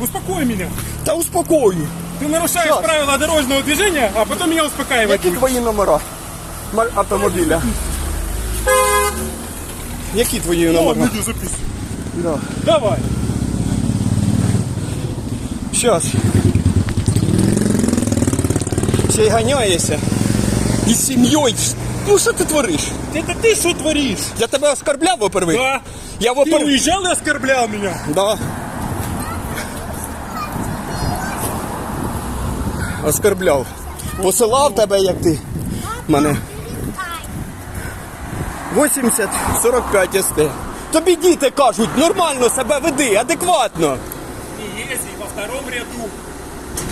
Успокой меня. Та успокою. Ты нарушаешь Сейчас. правила дорожного движения, а потом меня успокаивать. Які будешь. твої номера Ма- автомобіля? Які твої О, номера? люди записывай. Да. Давай. Щас. Ще й ганяєшся. І з сім'єю. Ну що ти твориш? Это ты что творишь? Я тебе оскорбляв, во-первых? Да. Я Ты во-первых... уезжал и оскорблял меня. Да. Оскорбляв. Посилав тебе, як ти мене. 80 45 СТ. Тобі діти кажуть, нормально себе веди, адекватно. Не езди во втором ряду.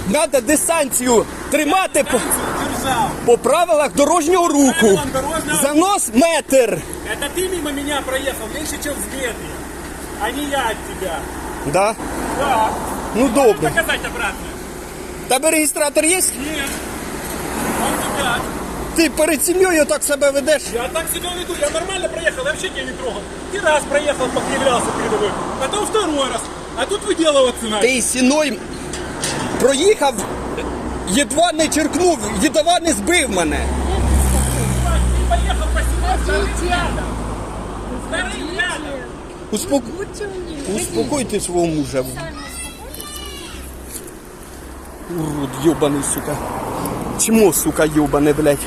Надо дистанцію тримати по, по правилах дорожнього руху. Правилам дорожнього Занос метр. Это ты мимо меня проехал меньше, чем в метре. А не я от тебя. Да? Да. Ну добре. Доказать обратно. Тебе реєстратор є? Нет. Он тебя. Ти перед сім'єю так себе ведеш. Я так себя веду, я нормально проехал, я вообще тебя не трогал. Ты раз проехал, покривлялся передо мной, потом второй раз. А тут выделываться надо. Ти сіною проїхав, єдва не черкнув, єдва не збив мене. Ты поехал по себе вторым рядом. Вторым рядом. Успок... Будьте умнее. Успокойте свого мужа. Урод йобаний, сука. Чмо, сука, йобане, блядь.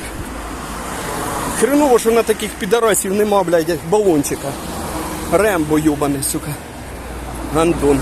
Хреново, що на таких підарасів нема, блядь, балончика. Рембо йобаний, сука. Андон.